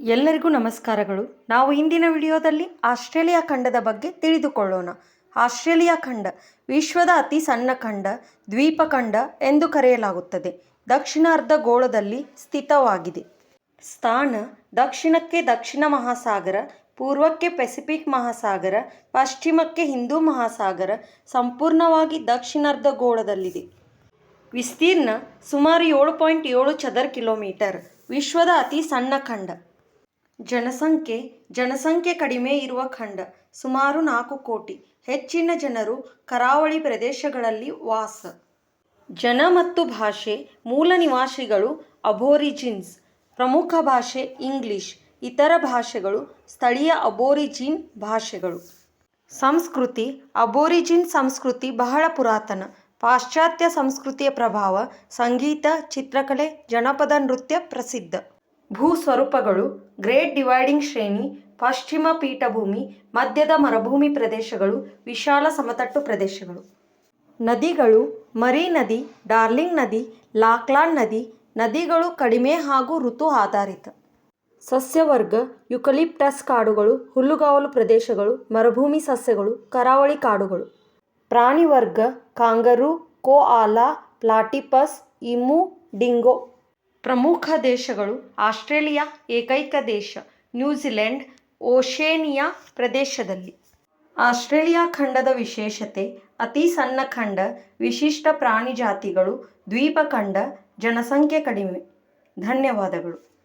ಎಲ್ಲರಿಗೂ ನಮಸ್ಕಾರಗಳು. ನಾವು ಇಂದಿನ ವಿಡಿಯೋದಲ್ಲಿ ಆಸ್ಟ್ರೇಲಿಯಾ ಖಂಡದ ಬಗ್ಗೆ ತಿಳಿದುಕೊಳ್ಳೋಣ. ಆಸ್ಟ್ರೇಲಿಯಾ ಖಂಡ, ವಿಶ್ವದ ಅತಿ ಸಣ್ಣ ಖಂಡ ದ್ವೀಪಖಂಡ ಎಂದು ಕರೆಯಲಾಗುತ್ತದೆ. ದಕ್ಷಿಣ ಅರ್ಧಗೋಳದಲ್ಲಿ ಸ್ಥಿತವಾಗಿದೆ. ಸ್ಥಾನ, ದಕ್ಷಿಣಕ್ಕೆ ದಕ್ಷಿಣ ಮಹಾಸಾಗರ, ಪೂರ್ವಕ್ಕೆ ಪೆಸಿಫಿಕ್ ಮಹಾಸಾಗರ, ಪಶ್ಚಿಮಕ್ಕೆ ಹಿಂದೂ ಮಹಾಸಾಗರ, ಸಂಪೂರ್ಣವಾಗಿ ದಕ್ಷಿಣಾರ್ಧಗೋಳದಲ್ಲಿದೆ ವಿಸ್ತೀರ್ಣ ಸುಮಾರು ಏಳು ಪಾಯಿಂಟ್ ಏಳು ಚದರ ಕಿಲೋಮೀಟರ್. ವಿಶ್ವದ ಅತಿ ಸಣ್ಣ ಖಂಡ. ಜನಸಂಖ್ಯೆ ಜನಸಂಖ್ಯೆ ಕಡಿಮೆ ಇರುವ ಖಂಡ, ಸುಮಾರು ನಾಲ್ಕು ಕೋಟಿ. ಹೆಚ್ಚಿನ ಜನರು ಕರಾವಳಿ ಪ್ರದೇಶಗಳಲ್ಲಿ ವಾಸ. ಜನ ಮತ್ತು ಭಾಷೆ, ಮೂಲ ನಿವಾಸಿಗಳು ಅಬೋರಿಜಿನ್ಸ್, ಪ್ರಮುಖ ಭಾಷೆ ಇಂಗ್ಲಿಷ್, ಇತರ ಭಾಷೆಗಳು ಸ್ಥಳೀಯ ಅಬೋರಿಜಿನ್ ಭಾಷೆಗಳು. ಸಂಸ್ಕೃತಿ, ಅಬೋರಿಜಿನ್ ಸಂಸ್ಕೃತಿ ಬಹಳ ಪುರಾತನ. ಪಾಶ್ಚಾತ್ಯ ಸಂಸ್ಕೃತಿಯ ಪ್ರಭಾವ ಸಂಗೀತ, ಚಿತ್ರಕಲೆ, ಜನಪದ ನೃತ್ಯ ಪ್ರಸಿದ್ಧ. ಭೂ ಸ್ವರೂಪಗಳು ಗ್ರೇಟ್ ಡಿವೈಡಿಂಗ್ ಶ್ರೇಣಿ, ಪಶ್ಚಿಮ ಪೀಠಭೂಮಿ, ಮಧ್ಯದ ಮರುಭೂಮಿ ಪ್ರದೇಶಗಳು, ವಿಶಾಲ ಸಮತಟ್ಟು ಪ್ರದೇಶಗಳು. ನದಿಗಳು, ಮರಿ ನದಿ, ಡಾರ್ಲಿಂಗ್ ನದಿ, ಲಾಕ್ಲಾಂಡ್ ನದಿ, ನದಿಗಳು ಕಡಿಮೆ ಹಾಗೂ ಋತು ಆಧಾರಿತ. ಸಸ್ಯವರ್ಗ, ಯುಕಲಿಪ್ಟಸ್ ಕಾಡುಗಳು, ಹುಲ್ಲುಗಾವಲು ಪ್ರದೇಶಗಳು, ಮರುಭೂಮಿ ಸಸ್ಯಗಳು, ಕರಾವಳಿ ಕಾಡುಗಳು. ಪ್ರಾಣಿವರ್ಗ, ಕಾಂಗರು, ಕೋ ಕೋಆಲಾ ಪ್ಲಾಟಿಪಸ್, ಇಮು, ಡಿಂಗೋ. ಪ್ರಮುಖ ದೇಶಗಳು ಆಸ್ಟ್ರೇಲಿಯಾ, ಏಕೈಕ ದೇಶ ನ್ಯೂಜಿಲೆಂಡ್ ಓಷೇನಿಯಾ ಪ್ರದೇಶದಲ್ಲಿ. ಆಸ್ಟ್ರೇಲಿಯಾ ಖಂಡದ ವಿಶೇಷತೆ, ಅತಿ ಸಣ್ಣ ಖಂಡ, ವಿಶಿಷ್ಟ ಪ್ರಾಣಿ ಜಾತಿಗಳು ದ್ವೀಪಖಂಡ ಜನಸಂಖ್ಯೆ ಕಡಿಮೆ. ಧನ್ಯವಾದಗಳು.